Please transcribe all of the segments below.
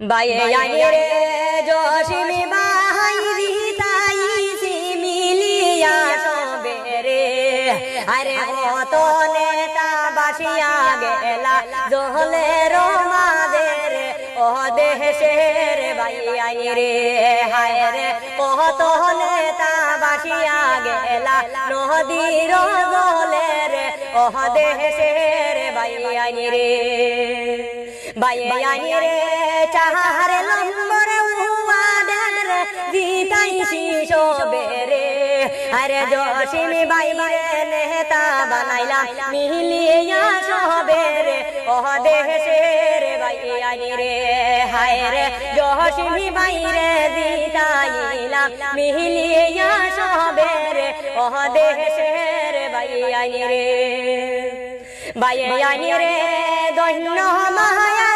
বায়ে আনি রে জসিমি বাহাই রিতাই সিমিলিয়া সবে রে আরে কত নেতা বাসিয়া গেলা জহলে রোমাদের ও দেশের বাই আনি রে। হায় রে কত নেতা বাসিয়া গেলা নদীর জলে রে ও দেশের বাই আনি রে। বাইয়ে আনি রে চাহার লম্বর উয়াদের জিতাই শিশো বেরে। আরে জসিমি বাইরে নেতা বানাইলা, মিলিয়া সবে রে ও দেশের বাইয়ে আনি রে হায় রে বাইরে জিতাইলা মিলিয়া সবে রে ও দেশের বাইয়ে আনি রে রে সন্তান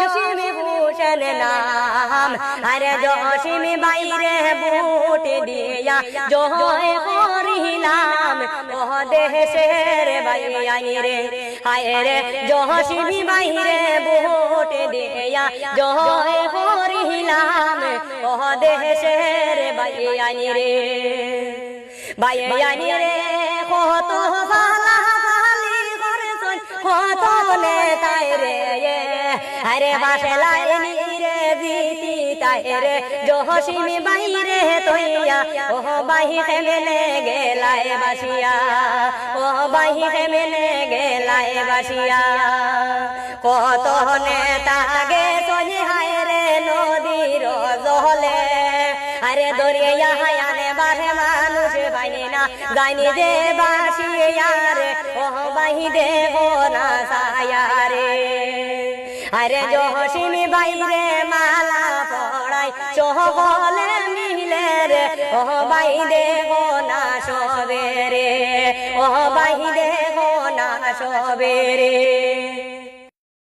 জসিমি ভূষণ নাম। আরে জসিমি বাইরে বুট দিয়া জয় করিলাম ও দেশের বাই রে। হায় রে জসিমি বাইরে বুট দিয়া জয় করিলাম ও দেশের বাই রে। বাই রে কত করছন কত নেতাই রে আরে বাসে লাইনি রে দিতি তাই রে। জহসিমি বাইরে তৈয়া ও খেমেলে গেলায় বাসিয়া। খেমেলে গেলায় বাসিয়া। কত হায় রে নদীর জলে। আরে দরিয়া হায়ানে মানুষ গাইনি দে বাসিয়া রে। ও বাহি দেব না সায়া রে আরে জহসিমি বাইরে মালা পড়াই চহ বলে মিলে রে। ও বাই দেব না সবে রে। ও বাই দেব না সবে রে।